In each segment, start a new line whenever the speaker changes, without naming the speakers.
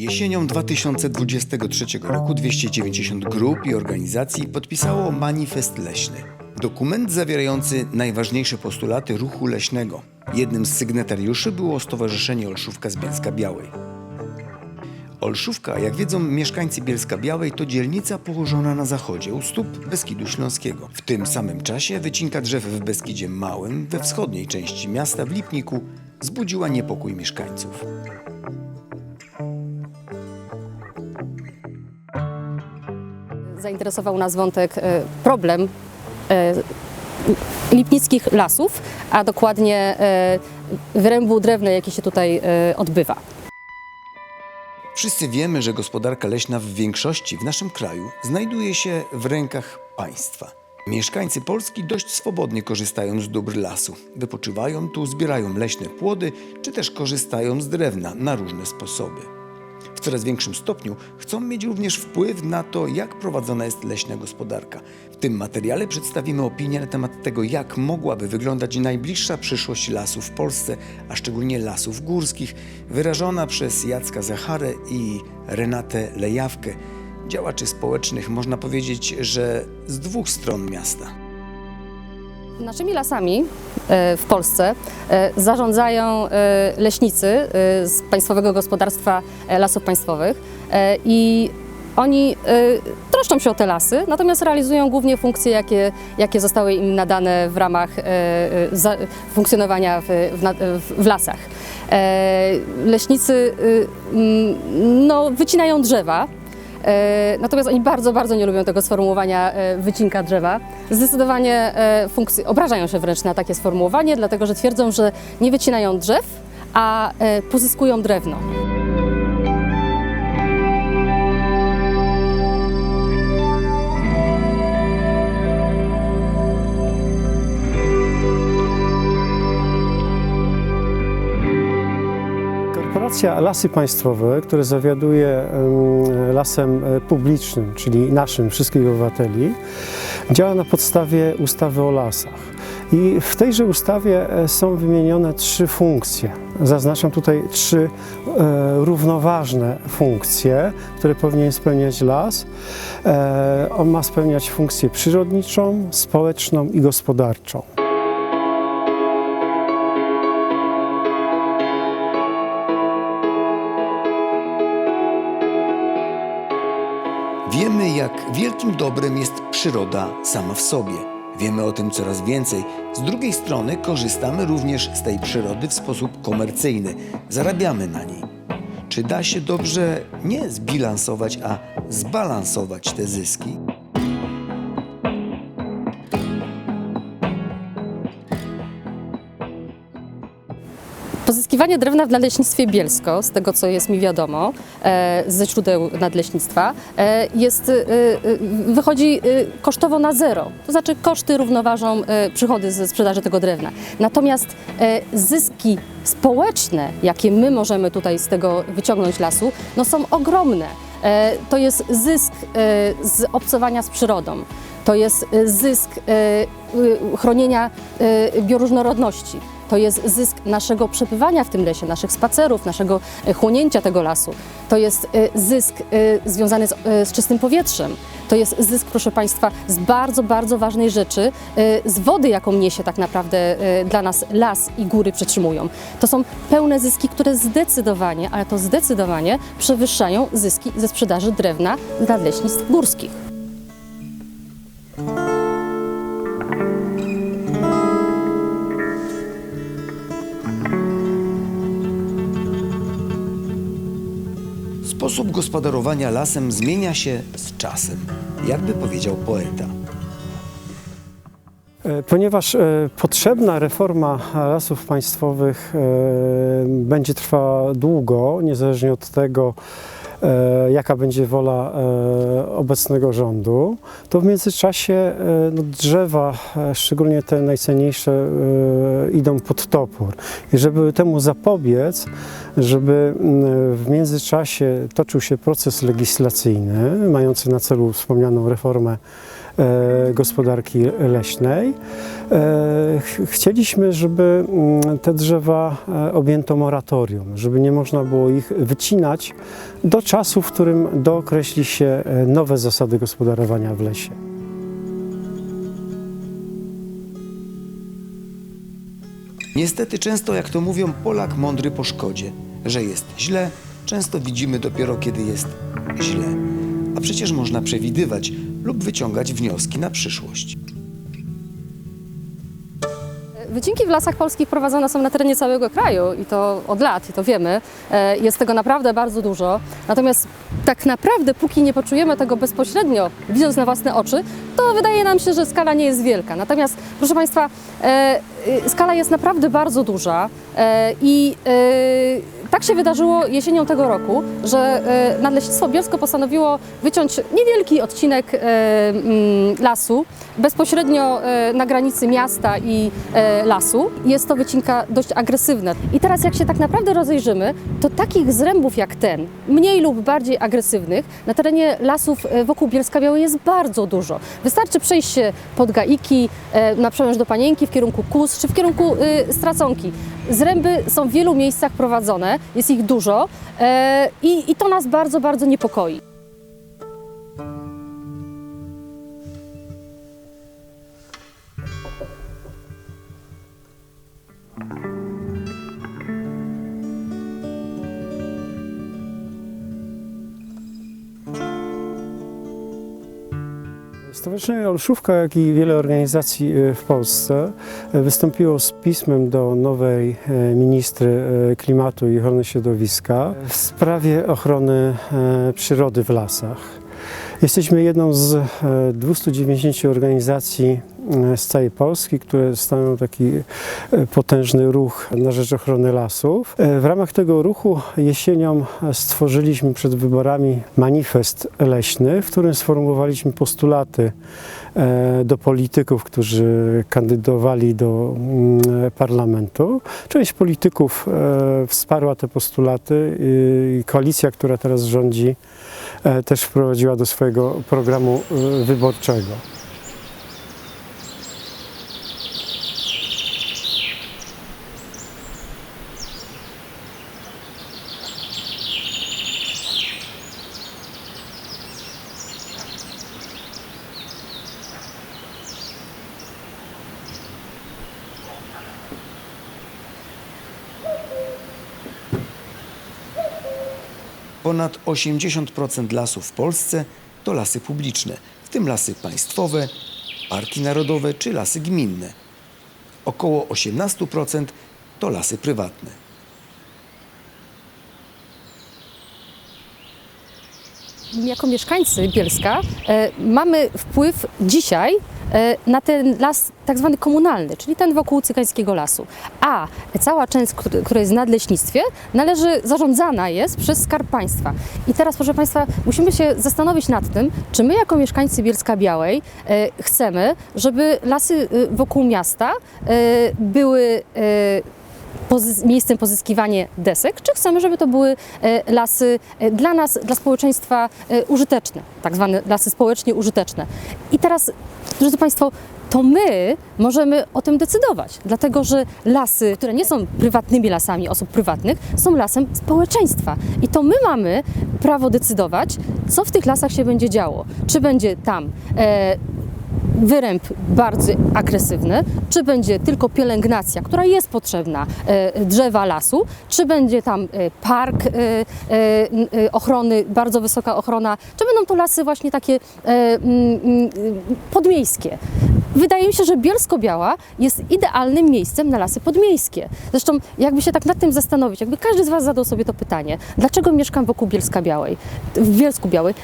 Jesienią 2023 roku 290 grup i organizacji podpisało manifest leśny. Dokument zawierający najważniejsze postulaty ruchu leśnego. Jednym z sygnatariuszy było Stowarzyszenie Olszówka z Bielska Białej. Olszówka, jak wiedzą mieszkańcy Bielska Białej, to dzielnica położona na zachodzie u stóp Beskidu Śląskiego. W tym samym czasie wycinka drzew w Beskidzie Małym, we wschodniej części miasta w Lipniku, zbudziła niepokój mieszkańców.
Zainteresował nas wątek e, problem e, lipnickich lasów, a dokładnie e, wyrębu drewna, jaki się tutaj odbywa.
Wszyscy wiemy, że gospodarka leśna w większości w naszym kraju znajduje się w rękach państwa. Mieszkańcy Polski dość swobodnie korzystają z dóbr lasu. Wypoczywają tu, zbierają leśne płody, czy też korzystają z drewna na różne sposoby. W coraz większym stopniu chcą mieć również wpływ na to, jak prowadzona jest leśna gospodarka. W tym materiale przedstawimy opinię na temat tego, jak mogłaby wyglądać najbliższa przyszłość lasów w Polsce, a szczególnie lasów górskich, wyrażona przez Jacka Zacharę i Renatę Lejawkę, działaczy społecznych, można powiedzieć, że z dwóch stron miasta.
Naszymi lasami e, w Polsce e, zarządzają e, leśnicy z Państwowego Gospodarstwa Lasów Państwowych i oni troszczą się o te lasy, natomiast realizują głównie funkcje, jakie, jakie zostały im nadane w ramach funkcjonowania w, w, w, lasach. Leśnicy mm, no, wycinają drzewa, Natomiast oni bardzo, bardzo nie lubią tego sformułowania e, wycinka drzewa. Zdecydowanie e, obrażają się wręcz na takie sformułowanie, dlatego że twierdzą, że nie wycinają drzew, a e, pozyskują drewno.
Korporacja Lasy Państwowe, które zawiaduje em, lasem e, publicznym, czyli naszym, wszystkich obywateli, działa na podstawie ustawy o lasach. I w tejże ustawie e, są wymienione trzy funkcje. Zaznaczam tutaj trzy e, równoważne funkcje, które powinien spełniać las. On ma spełniać funkcję przyrodniczą, społeczną i gospodarczą.
Jak wielkim dobrem jest przyroda sama w sobie. Wiemy o tym coraz więcej. Z drugiej strony korzystamy również z tej przyrody w sposób komercyjny. Zarabiamy na niej. Czy da się dobrze nie zbilansować, a zbalansować te zyski?
Pozyskiwanie drewna w Nadleśnictwie Bielsko, z tego co jest mi wiadomo, e, ze źródeł nadleśnictwa, e, jest, e, wychodzi kosztowo na zero. To znaczy koszty równoważą przychody ze sprzedaży tego drewna. Natomiast zyski społeczne, jakie my możemy tutaj z tego wyciągnąć lasu, no są ogromne. To jest zysk z obcowania z przyrodą. To jest zysk chronienia bioróżnorodności. To jest zysk naszego przebywania w tym lesie, naszych spacerów, naszego e, chłonięcia tego lasu. To jest e, zysk e, związany z, z czystym powietrzem. To jest zysk, proszę Państwa, z bardzo, bardzo ważnej rzeczy, z wody, jaką niesie tak naprawdę dla nas las i góry przetrzymują. To są pełne zyski, które zdecydowanie, ale to zdecydowanie przewyższają zyski ze sprzedaży drewna z nadleśnictw górskich.
Gospodarowania lasem zmienia się z czasem, jakby powiedział poeta.
E, Ponieważ e, potrzebna reforma lasów państwowych e, będzie trwała długo, niezależnie od tego, jaka będzie wola e, obecnego rządu, to w międzyczasie e, no, drzewa, e, szczególnie te najcenniejsze, e, idą pod topór. I żeby temu zapobiec, żeby w międzyczasie toczył się proces legislacyjny mający na celu wspomnianą reformę e, gospodarki leśnej. E, ch- Chcieliśmy, żeby mm, te drzewa e, objęto moratorium, żeby nie można było ich wycinać do czasu, w którym dookreśli się e, nowe zasady gospodarowania w lesie.
Niestety często, jak to mówią, Polak mądry po szkodzie. Że jest źle, często widzimy dopiero kiedy jest źle. A przecież można przewidywać lub wyciągać wnioski na przyszłość.
Wycinki w lasach polskich prowadzone są na terenie całego kraju i to od lat, i to wiemy. E, Jest tego naprawdę bardzo dużo. Natomiast tak naprawdę, póki nie poczujemy tego bezpośrednio, widząc na własne oczy, to wydaje nam się, że skala nie jest wielka. Natomiast, proszę Państwa, e, y, skala jest naprawdę bardzo duża e, i e, tak się wydarzyło jesienią tego roku, że e, Nadleśnictwo Bielsko postanowiło wyciąć niewielki odcinek e, mm, lasu bezpośrednio e, na granicy miasta i lasu. Jest to wycinka dość agresywna. I teraz jak się tak naprawdę rozejrzymy, to takich zrębów jak ten, mniej lub bardziej agresywnych, na terenie lasów wokół Bielska Białej jest bardzo dużo. Wystarczy przejść się pod Gaiki, na przemęcz do Panienki w kierunku Kus czy w kierunku y, Straconki. Zręby są w wielu miejscach prowadzone, jest ich dużo e, i, i to nas bardzo, bardzo niepokoi.
Stowarzyszenie Olszówka, jak i wiele organizacji e, w Polsce e, wystąpiło z pismem do nowej e, ministry klimatu i ochrony środowiska w sprawie ochrony przyrody w lasach. Jesteśmy jedną z e, 290 organizacji z całej Polski, które stanowią taki e, potężny ruch na rzecz ochrony lasów. E, W ramach tego ruchu jesienią stworzyliśmy przed wyborami manifest leśny, w którym sformułowaliśmy postulaty e, do polityków, którzy kandydowali do mm, parlamentu. Część polityków e, wsparła te postulaty i koalicja, która teraz rządzi, e, też wprowadziła do swojego programu e, wyborczego.
Ponad 80% lasów w Polsce to lasy publiczne, w tym lasy państwowe, parki narodowe czy lasy gminne. Około 18% to lasy prywatne.
Jako mieszkańcy Bielska e, mamy wpływ dzisiaj e, na ten las tak zwany komunalny, czyli ten wokół Cygańskiego Lasu. A cała część, któr- która jest w nadleśnictwie, należy, zarządzana jest przez Skarb Państwa. I teraz, proszę Państwa, musimy się zastanowić nad tym, czy my jako mieszkańcy Bielska Białej e, chcemy, żeby lasy e, wokół miasta były pozys- miejscem pozyskiwania desek, czy chcemy, żeby to były e, lasy e, dla nas, dla społeczeństwa e, użyteczne, tak zwane lasy społecznie użyteczne. I teraz, drodzy Państwo, to my możemy o tym decydować, dlatego że lasy, które nie są prywatnymi lasami osób prywatnych, są lasem społeczeństwa. I to my mamy prawo decydować, co w tych lasach się będzie działo. Czy będzie tam e, wyręb bardzo agresywny, czy będzie tylko pielęgnacja, która jest potrzebna e, drzewa lasu, czy będzie tam e, park e, ochrony, bardzo wysoka ochrona, czy będą to lasy właśnie takie podmiejskie. Wydaje mi się, że Bielsko-Biała jest idealnym miejscem na lasy podmiejskie. Zresztą, jakby się tak nad tym zastanowić, jakby każdy z Was zadał sobie to pytanie, dlaczego mieszkam wokół Bielska Białej, w Bielsku Białej,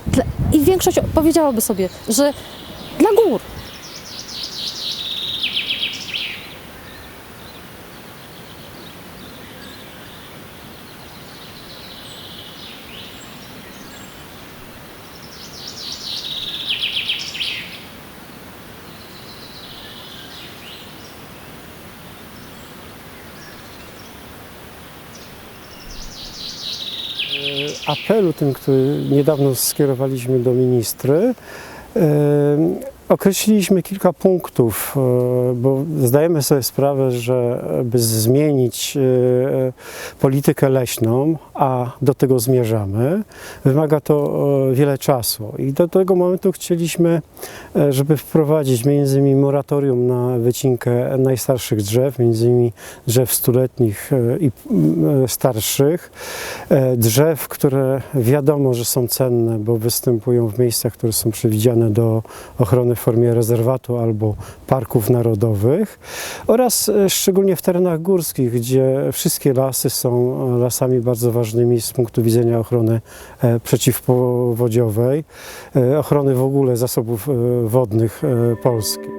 i większość powiedziałaby sobie, że dla gór,
apelu, tym, który niedawno skierowaliśmy do ministry, określiliśmy kilka punktów, e, bo zdajemy sobie sprawę, że by zmienić e, politykę leśną, a do tego zmierzamy, wymaga to e, wiele czasu. I do tego momentu chcieliśmy, żeby wprowadzić między innymi moratorium na wycinkę najstarszych drzew, między innymi drzew stuletnich i starszych, drzew, które wiadomo, że są cenne, bo występują w miejscach, które są przewidziane do ochrony w formie rezerwatu albo parków narodowych oraz e, szczególnie w terenach górskich, gdzie wszystkie lasy są e, lasami bardzo ważnymi z punktu widzenia ochrony e, przeciwpowodziowej, ochrony w ogóle zasobów wodnych Polski.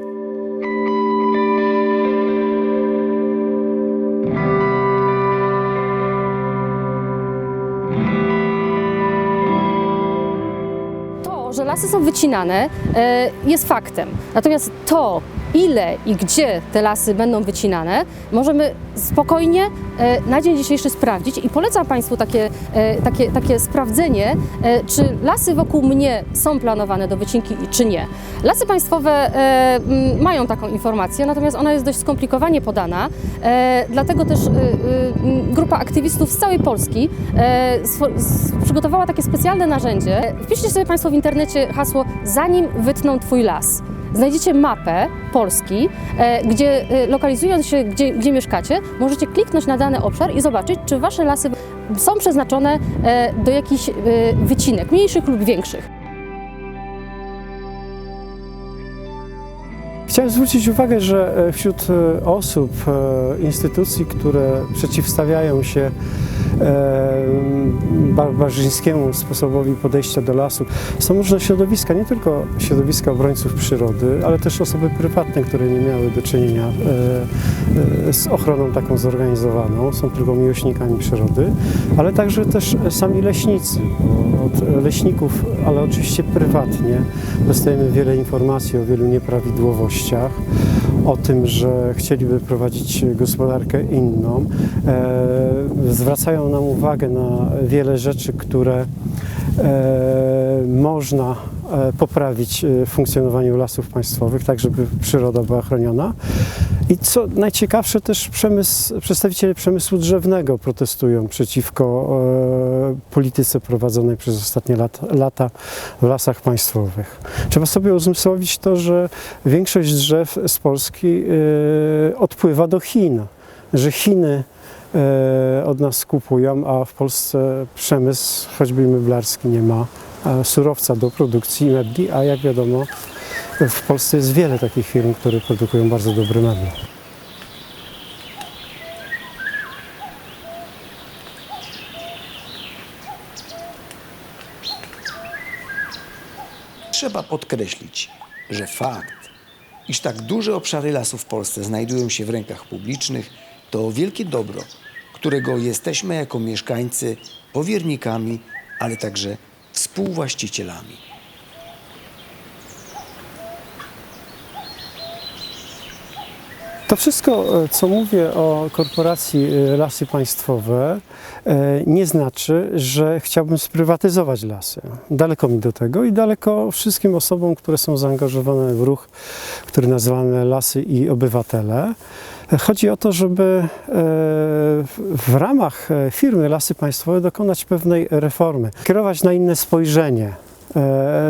Lasy są wycinane, e, jest faktem. Natomiast to, ile i gdzie te lasy będą wycinane, możemy spokojnie e, na dzień dzisiejszy sprawdzić i polecam Państwu takie, e, takie, takie sprawdzenie, czy lasy wokół mnie są planowane do wycinki czy nie. Lasy państwowe mają taką informację, natomiast ona jest dość skomplikowanie podana, dlatego też grupa aktywistów z całej Polski przygotowała takie specjalne narzędzie. Wpiszcie sobie Państwo w internecie hasło zanim wytną Twój las. Znajdziecie mapę Polski, e, gdzie e, lokalizując się, gdzie, gdzie mieszkacie, możecie kliknąć na dany obszar i zobaczyć, czy Wasze lasy są przeznaczone e, do jakichś wycinek, mniejszych lub większych.
Chciałem zwrócić uwagę, że wśród osób, instytucji, które przeciwstawiają się barbarzyńskiemu sposobowi podejścia do lasu, są różne środowiska, nie tylko środowiska obrońców przyrody, ale też osoby prywatne, które nie miały do czynienia e, e, z ochroną taką zorganizowaną, są tylko miłośnikami przyrody, ale także też sami leśnicy. Od leśników, ale oczywiście prywatnie, dostajemy wiele informacji o wielu nieprawidłowościach, o tym, że chcieliby prowadzić gospodarkę inną. E, zwracają nam uwagę na wiele rzeczy, które e, można e, poprawić w funkcjonowaniu lasów państwowych, tak żeby przyroda była chroniona. I co najciekawsze, też przemysł, przedstawiciele przemysłu drzewnego protestują przeciwko e, polityce prowadzonej przez ostatnie lat, lata w lasach państwowych. Trzeba sobie uzmysłowić to, że większość drzew z Polski e, odpływa do Chin, że Chiny e, od nas kupują, a w Polsce przemysł, choćby meblarski, nie ma e, surowca do produkcji mebli, a jak wiadomo, w Polsce jest wiele takich firm, które produkują bardzo dobre meble.
Trzeba podkreślić, że fakt, iż tak duże obszary lasu w Polsce znajdują się w rękach publicznych, to wielkie dobro, którego jesteśmy jako mieszkańcy powiernikami, ale także współwłaścicielami.
To wszystko, e, co mówię o korporacji e, Lasy Państwowe, e, nie znaczy, że chciałbym sprywatyzować lasy. Daleko mi do tego i daleko wszystkim osobom, które są zaangażowane w ruch, który nazywamy Lasy i Obywatele. Chodzi o to, żeby w ramach firmy Lasy Państwowe dokonać pewnej reformy, kierować na inne spojrzenie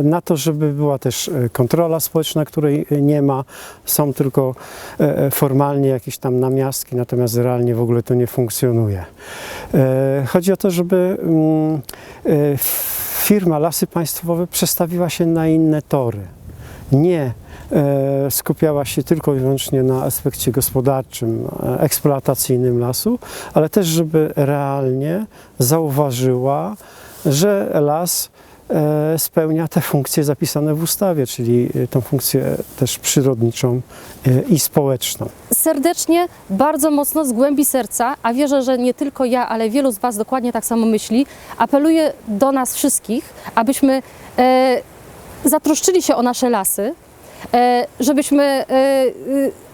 na to, żeby była też e, kontrola społeczna, której nie ma, są tylko e, formalnie jakieś tam namiastki, natomiast realnie w ogóle to nie funkcjonuje. E, Chodzi o to, żeby mm, e, firma Lasy Państwowe przestawiła się na inne tory. Nie e, skupiała się tylko i wyłącznie na aspekcie gospodarczym, e, eksploatacyjnym lasu, ale też, żeby realnie zauważyła, że las e, spełnia te funkcje zapisane w ustawie, czyli e, tą funkcję też przyrodniczą e, i społeczną.
serdecznie, bardzo mocno z głębi serca, a wierzę, że nie tylko ja, ale wielu z Was dokładnie tak samo myśli, apeluję do nas wszystkich, abyśmy e, zatroszczyli się o nasze lasy, e, żebyśmy e, e, o,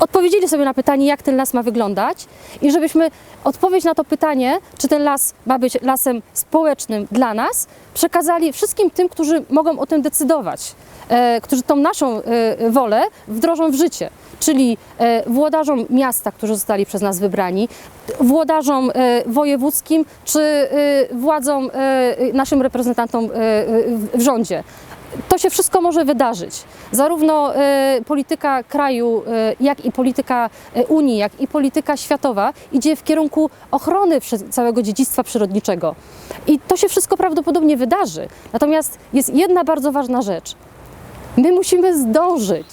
odpowiedzieli sobie na pytanie, jak ten las ma wyglądać i żebyśmy odpowiedź na to pytanie, czy ten las ma być lasem społecznym dla nas, przekazali wszystkim tym, którzy mogą o tym decydować, e, którzy tą naszą e, wolę wdrożą w życie. Czyli e, włodarzom miasta, którzy zostali przez nas wybrani, włodarzom e, wojewódzkim czy e, władzom, e, naszym reprezentantom e, w- w rządzie. To się wszystko może wydarzyć. Zarówno e, polityka kraju, e, jak i polityka e, Unii, jak i polityka światowa idzie w kierunku ochrony całego dziedzictwa przyrodniczego. I to się wszystko prawdopodobnie wydarzy. Natomiast jest jedna bardzo ważna rzecz. My musimy zdążyć.